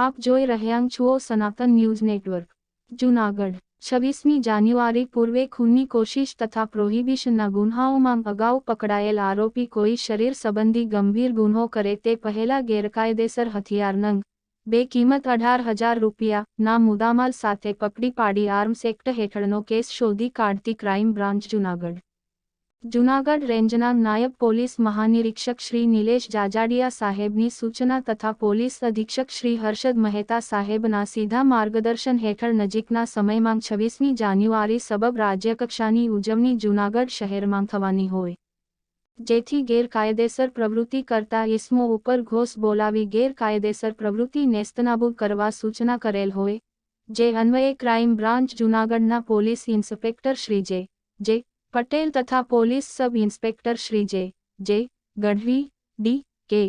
આપ જોઈ રહ્યા છો સનાતન ન્યૂઝ નેટવર્ક. જૂનાગઢ, છવ્વીસમી જાન્યુઆરી પૂર્વે ખૂનની કોશિશ તથા પ્રોહિબિશનના ગુન્હાઓમાં અગાઉ પકડાયેલ આરોપી કોઈ શરીર સંબંધી ગંભીર ગુન્હો કરે તે પહેલા ગેરકાયદેસર હથિયાર નંગ, બે કિંમત અઢાર હજાર રૂપિયા, ના મુદ્દામાલ સાથે પકડી પાડી આર્મ્સ એક્ટ હેઠળનો કેસ શોધી કાઢતી ક્રાઇમ બ્રાન્ચ જૂનાગઢ. જૂનાગઢ રેન્જના નાયબ પોલીસ મહાનિરીક્ષક શ્રી નિલેશ જાજાડિયા સાહેબની સૂચના તથા પોલીસ અધિક્ષક શ્રી હર્ષદ મહેતા સાહેબના સીધા માર્ગદર્શન હેઠળ નજીકના સમયમાં છવ્વીસમી જાન્યુઆરી સબબ રાજ્યકક્ષાની ઉજવણી જૂનાગઢ શહેરમાં થવાની હોય. જેથી ગેરકાયદેસર પ્રવૃત્તિ કરતા ઇસમો ઉપર ઘોષ બોલાવી ગેરકાયદેસર પ્રવૃત્તિ નેસ્તનાબૂદ કરવા સૂચના કરેલ હોય. જે અન્વયે ક્રાઇમ બ્રાન્ચ જૂનાગઢના police inspector Shri J J Patel તથા police sub inspector Shri J જે, ગઢવી, ડી, કે,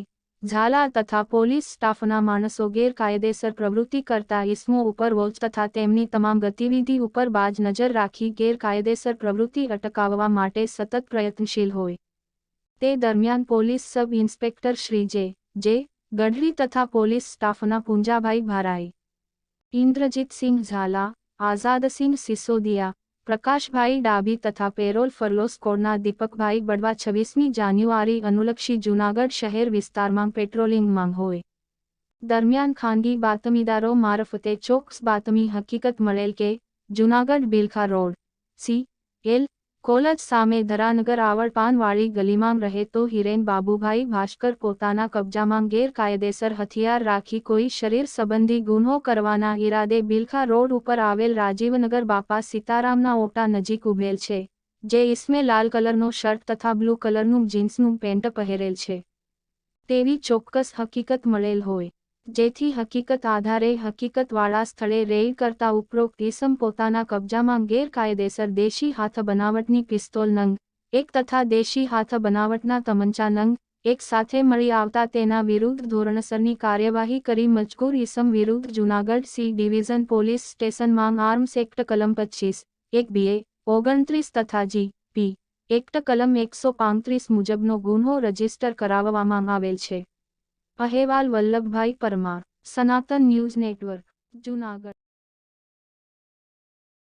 ઝાલા તથા પોલીસ સ્ટાફના માણસો ગેરકાયદેસર પ્રવૃત્તિ કરતા ઇસમો ઉપર વોચ તથા તેમની તમામ ગતિવિધિ ઉપર બાજ નજર રાખી ગેરકાયદેસર પ્રવૃત્તિ અટકાવવા માટે સતત પ્રયત્નશીલ હોય. તે દરમિયાન police sub inspector Shri J જે, ગઢવી તથા પોલીસ સ્ટાફના પુંજાભાઈ ભારાઈ ઇન્દ્રજીતસિંહ ઝાલા, આઝાદસિંહ સિસોદિયા પ્રકાશભાઈ ડાભી તથા પેરોલ ફરલો સ્કોડના દીપકભાઈ બડવા છવ્વીસમી જાન્યુઆરી અનુલક્ષી જૂનાગઢ શહેર વિસ્તારમાં પેટ્રોલિંગમાં હોય. દરમિયાન ખાનગી બાતમીદારો મારફતે ચોક્કસ બાતમી હકીકત મળેલ કે Junagadh Bilkha road, C, L college સામે ધરાનગર આવડપાનવાળી ગલીમાં રહેતો હિરેન બાબુભાઈ ભાસ્કર પોતાના કબજામાં ગેરકાયદેસર હથિયાર રાખી કોઈ શરીર સંબંધી ગુન્હો કરવાના ઈરાદે બિલખા રોડ ઉપર આવેલ રાજીવનગર બાપા સીતારામના ઓટા નજીક ઉભેલ છે, જે ઇસમે લાલ કલરનો શર્ટ તથા બ્લુ કલરનું જીન્સનું પેન્ટ પહેરેલ છે. તેવી ચોક્કસ હકીકત મળેલ હોય. જેથી હકીકત આધારે હકીકતવાળા સ્થળે રેડ કરતા ઉપરોક્ત ઇસમ પોતાના કબજામાં ગેરકાયદેસર દેશી હાથ બનાવટની પિસ્તોલ નંગ, એક તથા દેશી હાથ બનાવટના તમંચા નંગ, એક સાથે મળી આવતા તેના વિરુદ્ધ ધોરણસરની કાર્યવાહી કરી મજગૂર ઇસમ વિરુદ્ધ જૂનાગઢ સી ડિવિઝન પોલીસ સ્ટેશનમાં આર્મ્સ એક્ટ કલમ પચીસ, એક બીએ ઓગણત્રીસ તથા જી પી, એક્ટ કલમ એકસો પાંત્રીસ મુજબનો ગુન્હો રજિસ્ટર કરાવવામાં આવેલ છે. અહેવાલ વલ્લભભાઈ પરમાર સનાતન ન્યૂઝ નેટવર્ક જૂનાગઢ.